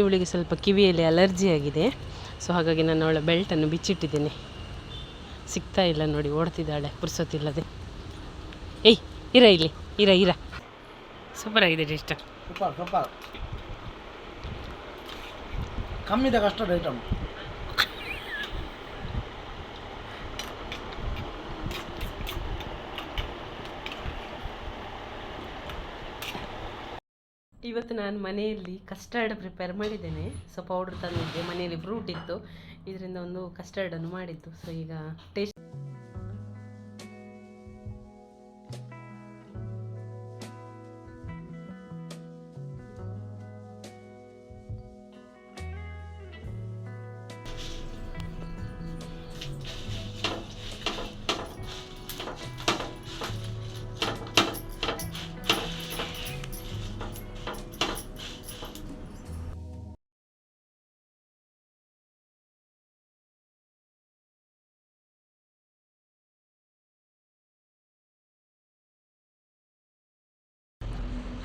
ಇವಳಿಗೆ ಸ್ವಲ್ಪ ಕಿವಿಯಲ್ಲಿ ಅಲರ್ಜಿ ಆಗಿದೆ ಸೊ ಹಾಗಾಗಿ ನಾನು ಅವಳ ಬೆಲ್ಟನ್ನು ಬಿಚ್ಚಿಟ್ಟಿದ್ದೀನಿ ಸಿಗ್ತಾ ಇಲ್ಲ ನೋಡಿ ಓಡ್ತಿದ್ದಾಳೆ ಪುರ್ಸೊತ್ತಿಲ್ಲದೆ ಏಯ್ ಇರ ಇಲ್ಲಿ ಇರ ಇರ ಸೂಪರ್ ಆಗಿದೆ ಸೂಪರ್ ಕಮ್ಮಿದಾಗ ಅಷ್ಟು ಐಟಮ್ ಇವತ್ತು ನಾನು ಮನೆಯಲ್ಲಿ ಕಸ್ಟರ್ಡ್ ಪ್ರಿಪೇರ್ ಮಾಡಿದ್ದೇನೆ ಸೊ ಪೌಡ್ರ್ ತಂದಿದ್ದೆ ಮನೆಯಲ್ಲಿ ಫ್ರೂಟ್ ಇತ್ತು ಇದರಿಂದ ಒಂದು ಕಸ್ಟರ್ಡನ್ನು ಮಾಡಿತ್ತು ಸೊ ಈಗ taste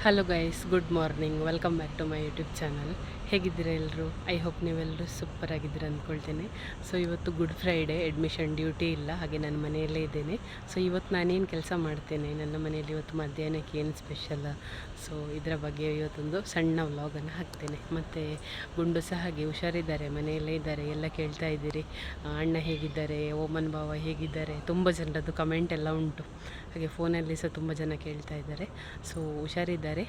Hello guys, good morning. Welcome back to my YouTube channel. ಹೇಗಿದ್ದೀರಾ ಎಲ್ಲರೂ ಐ ಹೋಪ್ ನೀವೆಲ್ಲರೂ ಸೂಪರ್ ಆಗಿದ್ದೀರ ಅಂದ್ಕೊಳ್ತೇನೆ ಸೊ ಇವತ್ತು ಗುಡ್ ಫ್ರೈಡೇ ಅಡ್ಮಿಷನ್ ಡ್ಯೂಟಿ ಇಲ್ಲ ಹಾಗೆ ನನ್ನ ಮನೆಯಲ್ಲೇ ಇದ್ದೇನೆ ಸೊ ಇವತ್ತು ನಾನೇನು ಕೆಲಸ ಮಾಡ್ತೇನೆ ನನ್ನ ಮನೆಯಲ್ಲಿ ಇವತ್ತು ಮಧ್ಯಾಹ್ನಕ್ಕೆ ಏನು ಸ್ಪೆಷಲ್ ಸೊ ಇದರ ಬಗ್ಗೆ ಇವತ್ತೊಂದು ಸಣ್ಣ ವ್ಲಾಗನ್ನು ಹಾಕ್ತೇನೆ ಮತ್ತು ಗುಂಡು ಸಹ ಹಾಗೆ ಹುಷಾರಿದ್ದಾರೆ ಮನೆಯಲ್ಲೇ ಇದ್ದಾರೆ ಎಲ್ಲ ಕೇಳ್ತಾ ಇದ್ದೀರಿ ಅಣ್ಣ ಹೇಗಿದ್ದಾರೆ ಓಮನ್ ಭಾವ ಹೇಗಿದ್ದಾರೆ ತುಂಬ ಜನರದ್ದು ಕಮೆಂಟ್ ಎಲ್ಲ ಉಂಟು ಹಾಗೆ ಫೋನಲ್ಲಿ ಸಹ ತುಂಬ ಜನ ಕೇಳ್ತಾ ಇದ್ದಾರೆ ಸೊ ಹುಷಾರಿದ್ದಾರೆ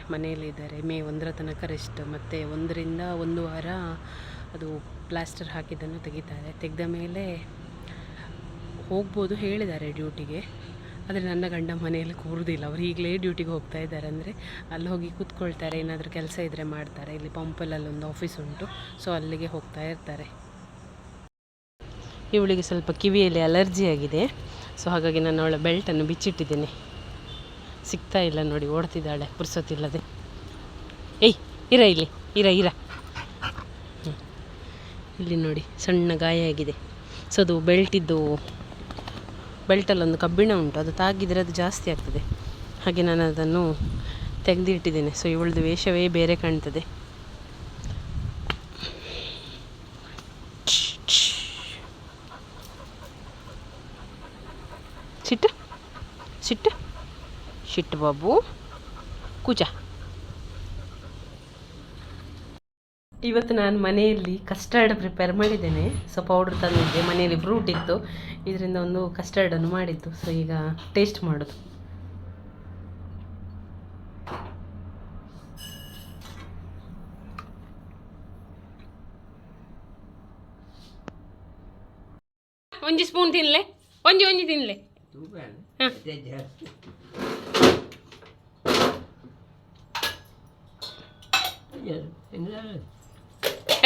ಇದ್ದಾರೆ ಮೇ ಒಂದರ ತನಕ ರೆಸ್ಟ್ ಮತ್ತು ಒಂದರಿಂದ ಒಂದು ವಾರ ಅದು ಪ್ಲಾಸ್ಟರ್ ಹಾಕಿದ್ದನ್ನು ತೆಗಿತಾರೆ ತೆಗೆದ ಮೇಲೆ ಹೋಗ್ಬೋದು ಹೇಳಿದ್ದಾರೆ ಡ್ಯೂಟಿಗೆ ಆದರೆ ನನ್ನ ಗಂಡ ಮನೆಯಲ್ಲಿ ಕೂರುವುದಿಲ್ಲ ಅವ್ರು ಈಗಲೇ ಡ್ಯೂಟಿಗೆ ಹೋಗ್ತಾ ಇದ್ದಾರೆ ಅಂದರೆ ಅಲ್ಲಿ ಹೋಗಿ ಕೂತ್ಕೊಳ್ತಾರೆ ಏನಾದರೂ ಕೆಲಸ ಇದ್ದರೆ ಮಾಡ್ತಾರೆ ಇಲ್ಲಿ ಪಂಪಲಲ್ಲಿ ಒಂದು ಆಫೀಸ್ ಉಂಟು ಸೊ ಅಲ್ಲಿಗೆ ಹೋಗ್ತಾ ಇರ್ತಾರೆ ಇವಳಿಗೆ ಸ್ವಲ್ಪ ಕಿವಿಯಲ್ಲಿ ಅಲರ್ಜಿ ಆಗಿದೆ ಸೊ ಹಾಗಾಗಿ ನಾನು ಅವಳ ಬೆಲ್ಟನ್ನು ಬಿಚ್ಚಿಟ್ಟಿದ್ದೀನಿ ಸಿಗ್ತಾ ಇಲ್ಲ ನೋಡಿ ಓಡ್ತಿದ್ದಾಳೆ ಪುರ್ಸೊತ್ತಿಲ್ಲದೆ ಏಯ್ ಇರ ಇಲ್ಲಿ ಇರ ಇರ ಇಲ್ಲಿ ನೋಡಿ ಸಣ್ಣ ಗಾಯ ಆಗಿದೆ ಸೊ ಅದು ಬೆಲ್ಟಿದ್ದು ಒಂದು ಕಬ್ಬಿಣ ಉಂಟು ಅದು ತಾಗಿದರೆ ಅದು ಜಾಸ್ತಿ ಆಗ್ತದೆ ಹಾಗೆ ನಾನು ಅದನ್ನು ತೆಗೆದಿಟ್ಟಿದ್ದೇನೆ ಸೊ ಇವಳದು ವೇಷವೇ ಬೇರೆ ಕಾಣ್ತದೆ ಸಿಟ್ಟು ಸಿಟ್ಟು ಸಿಟ್ಟು ಬಾಬು ಕೂಚ ಇವತ್ತು ನಾನು ಮನೆಯಲ್ಲಿ ಕಸ್ಟರ್ಡ್ ಪ್ರಿಪೇರ್ ಮಾಡಿದ್ದೇನೆ ಸೊ ಪೌಡ್ರ್ ತಂದಿದ್ದೆ ಮನೆಯಲ್ಲಿ ಫ್ರೂಟ್ ಇತ್ತು ಇದರಿಂದ ಒಂದು ಕಸ್ಟರ್ಡನ್ನು ಮಾಡಿದ್ದು ಸೊ ಈಗ ಟೇಸ್ಟ್ ಮಾಡೋದು ಒಂಜಿ ಸ್ಪೂನ್ ತಿನ್ಲೆ ಒಂಜಿ ಒಂಜಿ ತಿನ್ಲೆ ಹಾಂ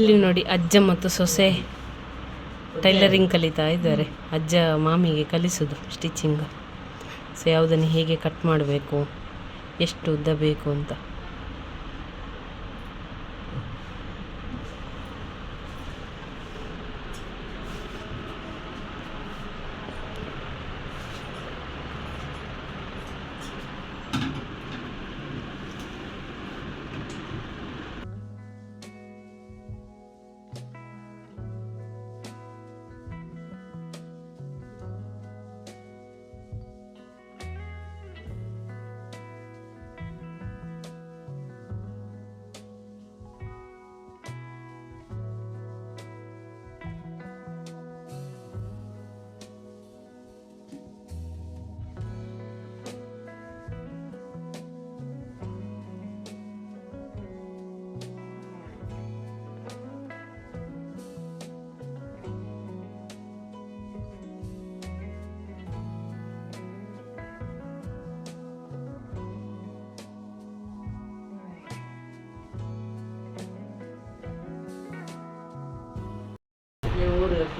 ಇಲ್ಲಿ ನೋಡಿ ಅಜ್ಜ ಮತ್ತು ಸೊಸೆ ಟೈಲರಿಂಗ್ ಕಲಿತಾ ಇದ್ದಾರೆ ಅಜ್ಜ ಮಾಮಿಗೆ ಕಲಿಸೋದು ಸ್ಟಿಚಿಂಗ್ ಸೊ ಯಾವುದನ್ನು ಹೇಗೆ ಕಟ್ ಮಾಡಬೇಕು ಎಷ್ಟು ಉದ್ದ ಬೇಕು ಅಂತ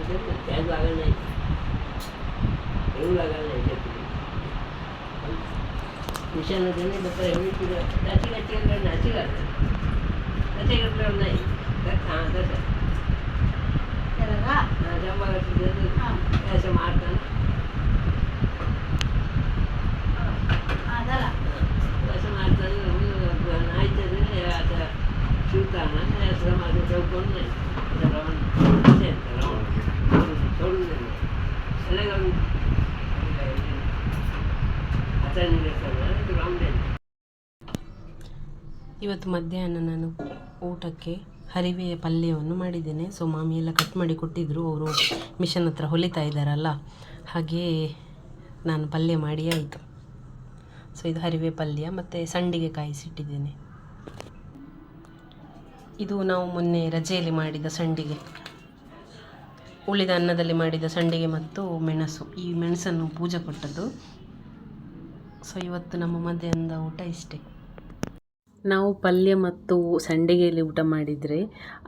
છે પણ સહેજ લાગે નહીં એવું લાગે નહીં નિશાનો જોઈને બધા એવી નાચી નાચી અંદર નાચી લાગે નાચી એટલે નહીં હા દસ જમવા મારતા ને Sultana, essa é a madre do Algonés, da Ravana, da Ravana. ಇವತ್ತು ಮಧ್ಯಾಹ್ನ ನಾನು ಊಟಕ್ಕೆ ಹರಿವೆಯ ಪಲ್ಯವನ್ನು ಮಾಡಿದ್ದೇನೆ ಸೊ ಮಾಮಿಯೆಲ್ಲ ಕಟ್ ಮಾಡಿ ಕೊಟ್ಟಿದ್ದರು ಅವರು ಮಿಷನ್ ಹತ್ರ ಹೊಲಿತಾ ಇದ್ದಾರಲ್ಲ ಹಾಗೆಯೇ ನಾನು ಪಲ್ಯ ಮಾಡಿ ಆಯಿತು ಸೊ ಇದು ಹರಿವೆ ಪಲ್ಯ ಮತ್ತು ಸಂಡಿಗೆ ಕಾಯಿಸಿಟ್ಟಿದ್ದೇನೆ ಇದು ನಾವು ಮೊನ್ನೆ ರಜೆಯಲ್ಲಿ ಮಾಡಿದ ಸಂಡಿಗೆ ಉಳಿದ ಅನ್ನದಲ್ಲಿ ಮಾಡಿದ ಸಂಡಿಗೆ ಮತ್ತು ಮೆಣಸು ಈ ಮೆಣಸನ್ನು ಪೂಜೆ ಕೊಟ್ಟದ್ದು ಸೊ ಇವತ್ತು ನಮ್ಮ ಮಧ್ಯಾಹ್ನದ ಊಟ ಇಷ್ಟೇ ನಾವು ಪಲ್ಯ ಮತ್ತು ಸಂಡಿಗೆಯಲ್ಲಿ ಊಟ ಮಾಡಿದರೆ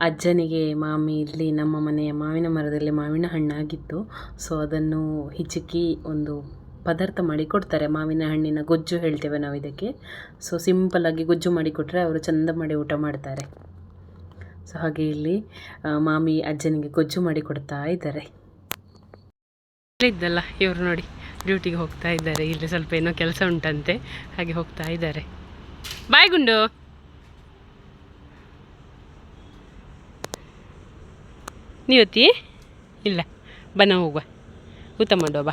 ಅಜ್ಜನಿಗೆ ಮಾಮಿ ಇಲ್ಲಿ ನಮ್ಮ ಮನೆಯ ಮಾವಿನ ಮರದಲ್ಲಿ ಮಾವಿನ ಹಣ್ಣಾಗಿತ್ತು ಸೊ ಅದನ್ನು ಹಿಚುಕಿ ಒಂದು ಪದಾರ್ಥ ಮಾಡಿ ಕೊಡ್ತಾರೆ ಮಾವಿನ ಹಣ್ಣಿನ ಗೊಜ್ಜು ಹೇಳ್ತೇವೆ ನಾವು ಇದಕ್ಕೆ ಸೊ ಸಿಂಪಲ್ಲಾಗಿ ಗೊಜ್ಜು ಮಾಡಿಕೊಟ್ರೆ ಅವರು ಚಂದ ಮಾಡಿ ಊಟ ಮಾಡ್ತಾರೆ ಸೊ ಹಾಗೆ ಇಲ್ಲಿ ಮಾಮಿ ಅಜ್ಜನಿಗೆ ಗೊಜ್ಜು ಮಾಡಿ ಕೊಡ್ತಾ ಇದ್ದಾರೆ ಇದ್ದಲ್ಲ ಇವರು ನೋಡಿ ಡ್ಯೂಟಿಗೆ ಹೋಗ್ತಾ ಇದ್ದಾರೆ ಇಲ್ಲಿ ಸ್ವಲ್ಪ ಏನೋ ಕೆಲಸ ಉಂಟಂತೆ ಹಾಗೆ ಹೋಗ್ತಾ ಇದ್ದಾರೆ ಬಾಯ್ ಗುಂಡು ನೀವತ್ತಿ ಇಲ್ಲ ಬನ್ನ ನಾ ಹೋಗುವ ಊತ ಮಾಡುವ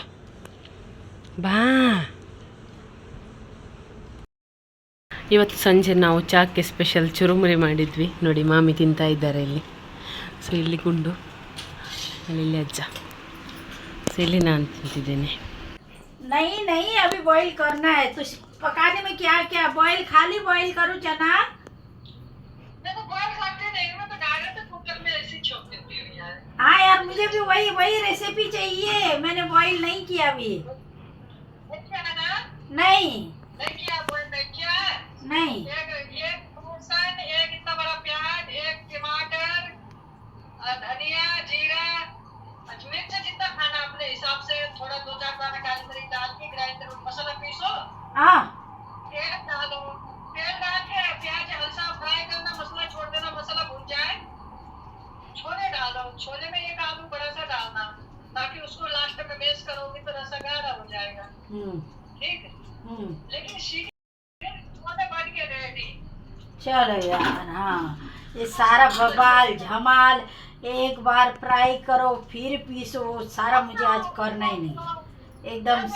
ಬಾ ಬಾ ಇವತ್ತು ಸಂಜೆ ನಾವು ಚಾಕ್ಕೆ ಸ್ಪೆಷಲ್ ಚುರುಮುರಿ ಮಾಡಿದ್ವಿ ನೋಡಿ ಮಾಮಿ ತಿಂತಾ ಇದ್ದಾರೆ ಇಲ್ಲಿ ಸೊ ಇಲ್ಲಿ ಗುಂಡು ಆಮೇಲೆ ಇಲ್ಲಿ ಅಜ್ಜ ಸೊ ಇಲ್ಲಿ ನಾನು ತಿಂತಿದ್ದೇನೆ नहीं नहीं अभी बॉईल करना है तो पकाने में क्या क्या बॉईल खाली बॉईल करूँ चना हाँ यार मुझे भी वही वही रेसिपी चाहिए मैंने बॉईल नहीं किया अभी नहीं नहीं नहीं एक एक लहसुन एक इतना बड़ा प्याज एक टमाटर धनिया जीरा मिर्च जितना खाना अपने हिसाब से थोड़ा दो चार दाना काली मिर्च डाल के ग्राइंडर मसाला पीसो हाँ डालो चलो यार हाँ ये सारा बबाल झमाल एक बार फ्राई करो फिर पीसो वो सारा मुझे आज करना ही नहीं एकदम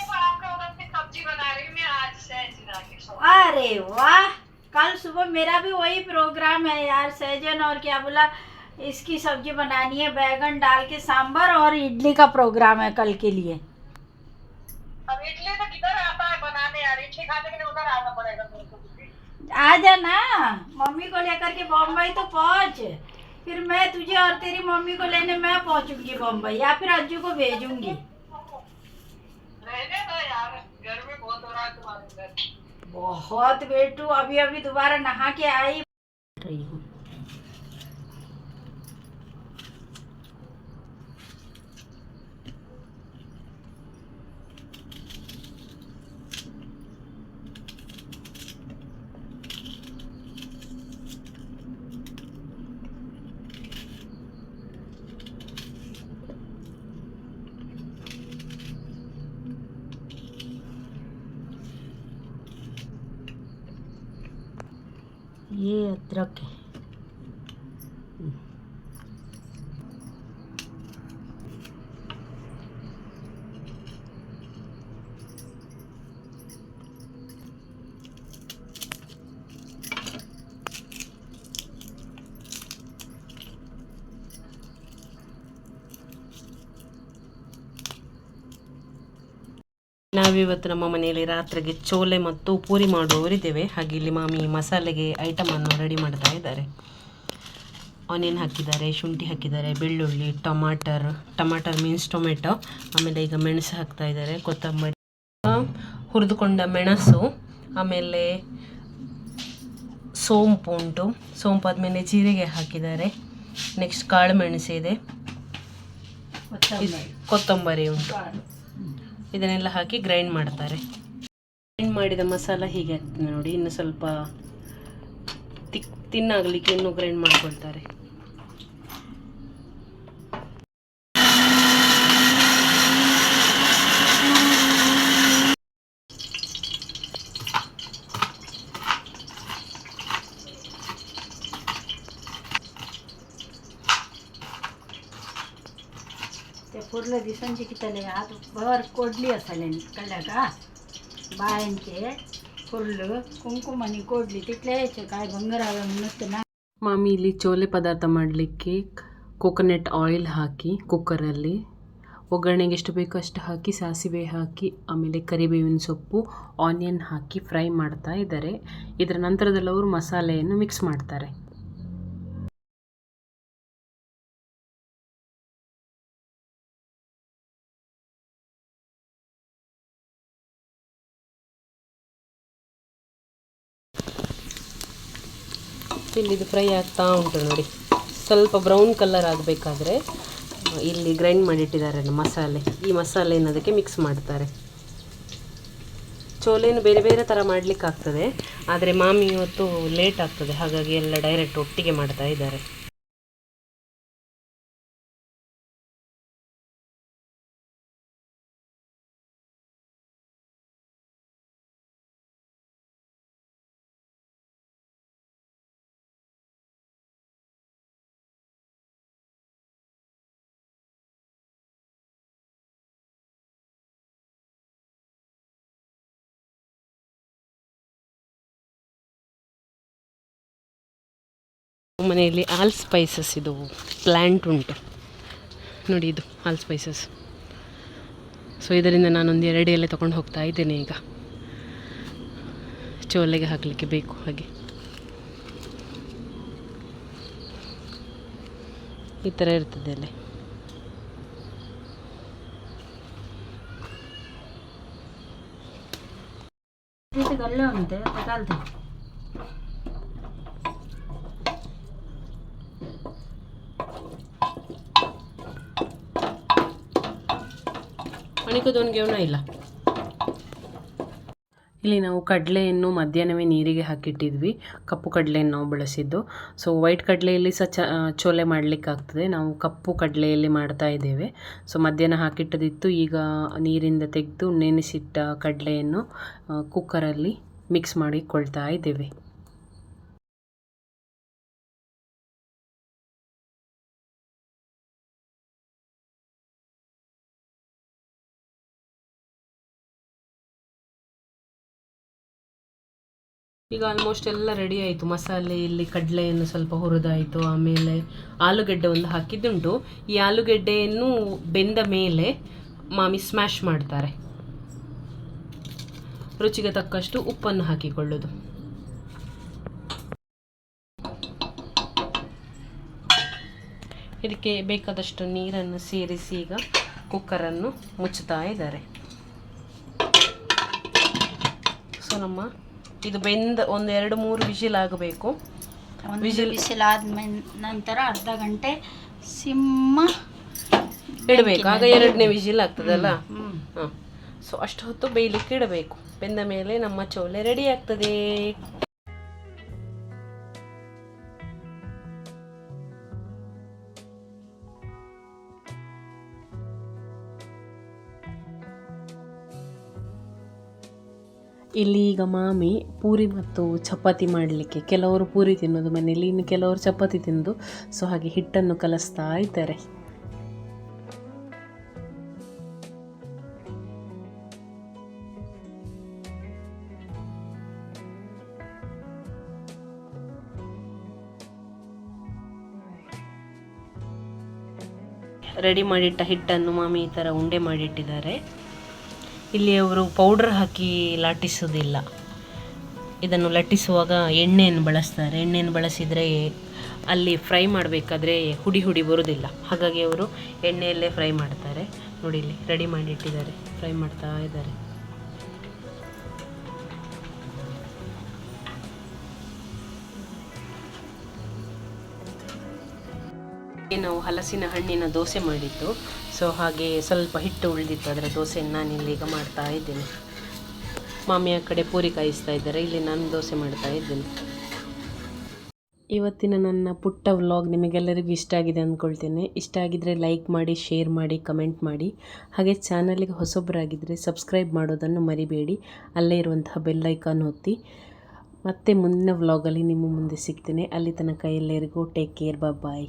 अरे वाह कल सुबह मेरा भी वही प्रोग्राम है यार सहजन और क्या बोला इसकी सब्जी बनानी है बैगन डाल के सांबर और इडली का प्रोग्राम है कल के लिए अब इडली तो किधर आता है बनाने यार इडली खाने के लिए उधर आना पड़ेगा तो। आ जाना मम्मी को लेकर के बम्बई तो पहुँच फिर मैं तुझे और तेरी मम्मी को लेने मैं पहुँचूंगी बम्बई या फिर अज्जू को भेजूंगी बहुत बेटू अभी अभी दोबारा नहा के आई रही हूँ ये अदरक है ನಾವಿವತ್ತು ನಮ್ಮ ಮನೆಯಲ್ಲಿ ರಾತ್ರಿಗೆ ಚೋಲೆ ಮತ್ತು ಪೂರಿ ಮಾಡುವವರಿದ್ದೇವೆ ಹಾಗೆ ಇಲ್ಲಿ ಮಾಮಿ ಮಸಾಲೆಗೆ ಐಟಮನ್ನು ರೆಡಿ ಮಾಡ್ತಾ ಇದ್ದಾರೆ ಆನಿಯನ್ ಹಾಕಿದ್ದಾರೆ ಶುಂಠಿ ಹಾಕಿದ್ದಾರೆ ಬೆಳ್ಳುಳ್ಳಿ ಟೊಮಾಟರ್ ಟೊಮಾಟರ್ ಮೀನ್ಸ್ ಟೊಮೆಟೊ ಆಮೇಲೆ ಈಗ ಮೆಣಸು ಹಾಕ್ತಾ ಇದ್ದಾರೆ ಕೊತ್ತಂಬರಿ ಹುರಿದುಕೊಂಡ ಮೆಣಸು ಆಮೇಲೆ ಸೋಂಪು ಉಂಟು ಸೋಂಪು ಆದಮೇಲೆ ಜೀರಿಗೆ ಹಾಕಿದ್ದಾರೆ ನೆಕ್ಸ್ಟ್ ಕಾಳು ಮೆಣಸಿದೆ ಕೊತ್ತಂಬರಿ ಉಂಟು ಇದನ್ನೆಲ್ಲ ಹಾಕಿ ಗ್ರೈಂಡ್ ಮಾಡ್ತಾರೆ ಗ್ರೈಂಡ್ ಮಾಡಿದ ಮಸಾಲ ಹೀಗೆ ಆಗ್ತದೆ ನೋಡಿ ಇನ್ನು ಸ್ವಲ್ಪ ತಿಕ್ ತಿನ್ನಾಗಲಿಕ್ಕೆ ಇನ್ನೂ ಗ್ರೈಂಡ್ ಮಾಡ್ಕೊಳ್ತಾರೆ ಆಗ್ಲದಿ ಸಂಜಿಕಿತಲೆ ಅದು ಬವರ್ ಕೊಡ್ಲಿ ಅಸಲೇನು ಕಳ್ಳಗ ಬಾಯಂತೆ ಕುರ್ಲು ಕುಂಕುಮನಿ ಕೊಡ್ಲಿ ತಿಟ್ಲೆ ಕಾಯಿ ಬಂಗಾರ ಮುನ್ನ ಮಾಮಿ ಇಲ್ಲಿ ಚೋಲೆ ಪದಾರ್ಥ ಮಾಡಲಿಕ್ಕೆ ಕೋಕೋನಟ್ ಆಯಿಲ್ ಹಾಕಿ ಕುಕ್ಕರಲ್ಲಿ ಒಗ್ಗರಣೆಗೆ ಎಷ್ಟು ಬೇಕೋ ಅಷ್ಟು ಹಾಕಿ ಸಾಸಿವೆ ಹಾಕಿ ಆಮೇಲೆ ಕರಿಬೇವಿನ ಸೊಪ್ಪು ಆನಿಯನ್ ಹಾಕಿ ಫ್ರೈ ಮಾಡ್ತಾ ಇದ್ದಾರೆ ಇದರ ನಂತರದಲ್ಲಿ ಅವರು ಮಸಾಲೆಯನ್ನು ಮಿಕ್ಸ್ ಮಾಡ್ತಾರೆ ಇದು ಫ್ರೈ ಆಗ್ತಾ ಉಂಟು ನೋಡಿ ಸ್ವಲ್ಪ ಬ್ರೌನ್ ಕಲರ್ ಆಗಬೇಕಾದ್ರೆ ಇಲ್ಲಿ ಗ್ರೈಂಡ್ ಮಾಡಿಟ್ಟಿದ್ದಾರೆ ಮಸಾಲೆ ಈ ಮಸಾಲೆನದಕ್ಕೆ ಅದಕ್ಕೆ ಮಿಕ್ಸ್ ಮಾಡ್ತಾರೆ ಚೋಲೆನೂ ಬೇರೆ ಬೇರೆ ಥರ ಮಾಡಲಿಕ್ಕಾಗ್ತದೆ ಆದರೆ ಮಾಮಿ ಇವತ್ತು ಲೇಟ್ ಆಗ್ತದೆ ಹಾಗಾಗಿ ಎಲ್ಲ ಡೈರೆಕ್ಟ್ ಒಟ್ಟಿಗೆ ಮಾಡ್ತಾ ಇದ್ದಾರೆ ಮನೆಯಲ್ಲಿ ಆಲ್ ಸ್ಪೈಸಸ್ ಇದು ಪ್ಲ್ಯಾಂಟ್ ಉಂಟು ನೋಡಿ ಇದು ಆಲ್ ಸ್ಪೈಸಸ್ ಸೊ ಇದರಿಂದ ನಾನೊಂದು ಎರಡು ಎಲೆ ತೊಗೊಂಡು ಹೋಗ್ತಾ ಇದ್ದೇನೆ ಈಗ ಚೋಲೆಗೆ ಹಾಕಲಿಕ್ಕೆ ಬೇಕು ಹಾಗೆ ಈ ಥರ ಇರ್ತದೆ ಎಲೆ ಉಂಟು ಇಲ್ಲ ಇಲ್ಲಿ ನಾವು ಕಡಲೆಯನ್ನು ಮಧ್ಯಾಹ್ನವೇ ನೀರಿಗೆ ಹಾಕಿಟ್ಟಿದ್ವಿ ಕಪ್ಪು ಕಡಲೆಯನ್ನು ನಾವು ಬಳಸಿದ್ದು ಸೊ ವೈಟ್ ಕಡಲೆಯಲ್ಲಿ ಸಹ ಚ ಚೋಲೆ ಮಾಡಲಿಕ್ಕಾಗ್ತದೆ ನಾವು ಕಪ್ಪು ಕಡಲೆಯಲ್ಲಿ ಮಾಡ್ತಾ ಇದ್ದೇವೆ ಸೊ ಮಧ್ಯಾಹ್ನ ಹಾಕಿಟ್ಟದಿತ್ತು ಈಗ ನೀರಿಂದ ತೆಗೆದು ನೆನೆಸಿಟ್ಟ ಕಡಲೆಯನ್ನು ಕುಕ್ಕರಲ್ಲಿ ಮಿಕ್ಸ್ ಮಾಡಿಕೊಳ್ತಾ ಇದ್ದೇವೆ ಈಗ ಆಲ್ಮೋಸ್ಟ್ ಎಲ್ಲ ರೆಡಿ ಆಯಿತು ಮಸಾಲೆ ಇಲ್ಲಿ ಕಡಲೆಯನ್ನು ಸ್ವಲ್ಪ ಹುರಿದಾಯಿತು ಆಮೇಲೆ ಆಲೂಗಡ್ಡೆ ಒಂದು ಹಾಕಿದ್ದುಂಟು ಈ ಆಲೂಗಡ್ಡೆಯನ್ನು ಬೆಂದ ಮೇಲೆ ಮಾಮಿ ಸ್ಮ್ಯಾಶ್ ಮಾಡ್ತಾರೆ ರುಚಿಗೆ ತಕ್ಕಷ್ಟು ಉಪ್ಪನ್ನು ಹಾಕಿಕೊಳ್ಳೋದು ಇದಕ್ಕೆ ಬೇಕಾದಷ್ಟು ನೀರನ್ನು ಸೇರಿಸಿ ಈಗ ಕುಕ್ಕರನ್ನು ಮುಚ್ಚುತ್ತಾ ಇದ್ದಾರೆ ಸೊ ನಮ್ಮ ಇದು ಬೆಂದ ಒಂದು ಎರಡು ಮೂರು ವಿಜಿಲ್ ಆಗಬೇಕು ವಿಶಿಲ್ ಬಿಸಿಲು ಆದ್ಮೇಲೆ ನಂತರ ಅರ್ಧ ಗಂಟೆ ಸಿಮ್ಮ ಇಡಬೇಕು ಆಗ ಎರಡನೇ ವಿಜಿಲ್ ಆಗ್ತದಲ್ಲ ಸೊ ಅಷ್ಟು ಹೊತ್ತು ಬೇಯಲಿಕ್ಕೆ ಇಡಬೇಕು ಬೆಂದ ಮೇಲೆ ನಮ್ಮ ಚೌಲೆ ರೆಡಿ ಆಗ್ತದೆ ಇಲ್ಲಿ ಈಗ ಮಾಮಿ ಪೂರಿ ಮತ್ತು ಚಪಾತಿ ಮಾಡಲಿಕ್ಕೆ ಕೆಲವರು ಪೂರಿ ತಿನ್ನೋದು ಮನೆಯಲ್ಲಿ ಇನ್ನು ಕೆಲವರು ಚಪಾತಿ ತಿಂದು ಸೊ ಹಾಗೆ ಹಿಟ್ಟನ್ನು ಕಲಿಸ್ತಾ ಇದ್ದಾರೆ ರೆಡಿ ಮಾಡಿಟ್ಟ ಹಿಟ್ಟನ್ನು ಮಾಮಿ ಈ ಥರ ಉಂಡೆ ಮಾಡಿಟ್ಟಿದ್ದಾರೆ ಇಲ್ಲಿ ಅವರು ಪೌಡ್ರ್ ಹಾಕಿ ಲಟ್ಟಿಸೋದಿಲ್ಲ ಇದನ್ನು ಲಟ್ಟಿಸುವಾಗ ಎಣ್ಣೆಯನ್ನು ಬಳಸ್ತಾರೆ ಎಣ್ಣೆಯನ್ನು ಬಳಸಿದರೆ ಅಲ್ಲಿ ಫ್ರೈ ಮಾಡಬೇಕಾದ್ರೆ ಹುಡಿ ಹುಡಿ ಬರೋದಿಲ್ಲ ಹಾಗಾಗಿ ಅವರು ಎಣ್ಣೆಯಲ್ಲೇ ಫ್ರೈ ಮಾಡ್ತಾರೆ ನೋಡಿ ಇಲ್ಲಿ ರೆಡಿ ಮಾಡಿಟ್ಟಿದ್ದಾರೆ ಫ್ರೈ ಮಾಡ್ತಾ ಇದ್ದಾರೆ ನಾವು ಹಲಸಿನ ಹಣ್ಣಿನ ದೋಸೆ ಮಾಡಿದ್ದು ಸೊ ಹಾಗೆ ಸ್ವಲ್ಪ ಹಿಟ್ಟು ಉಳಿದಿತ್ತು ಅದರ ದೋಸೆಯನ್ನು ಇಲ್ಲಿ ಈಗ ಮಾಡ್ತಾ ಇದ್ದೇನೆ ಮಾಮಿಯ ಕಡೆ ಪೂರಿ ಕಾಯಿಸ್ತಾ ಇದ್ದಾರೆ ಇಲ್ಲಿ ನಾನು ದೋಸೆ ಮಾಡ್ತಾ ಇದ್ದೇನೆ ಇವತ್ತಿನ ನನ್ನ ಪುಟ್ಟ ವ್ಲಾಗ್ ನಿಮಗೆಲ್ಲರಿಗೂ ಇಷ್ಟ ಆಗಿದೆ ಅಂದ್ಕೊಳ್ತೇನೆ ಇಷ್ಟ ಆಗಿದ್ರೆ ಲೈಕ್ ಮಾಡಿ ಶೇರ್ ಮಾಡಿ ಕಮೆಂಟ್ ಮಾಡಿ ಹಾಗೆ ಚಾನಲ್ಗೆ ಹೊಸೊಬ್ಬರಾಗಿದ್ದರೆ ಸಬ್ಸ್ಕ್ರೈಬ್ ಮಾಡೋದನ್ನು ಮರಿಬೇಡಿ ಅಲ್ಲೇ ಇರುವಂತಹ ಬೆಲ್ಲೈಕಾನ್ ಹೊತ್ತಿ ಮತ್ತೆ ಮುಂದಿನ ವ್ಲಾಗಲ್ಲಿ ನಿಮ್ಮ ಮುಂದೆ ಸಿಗ್ತೇನೆ ಅಲ್ಲಿ ತನಕ ಎಲ್ಲರಿಗೂ take care bye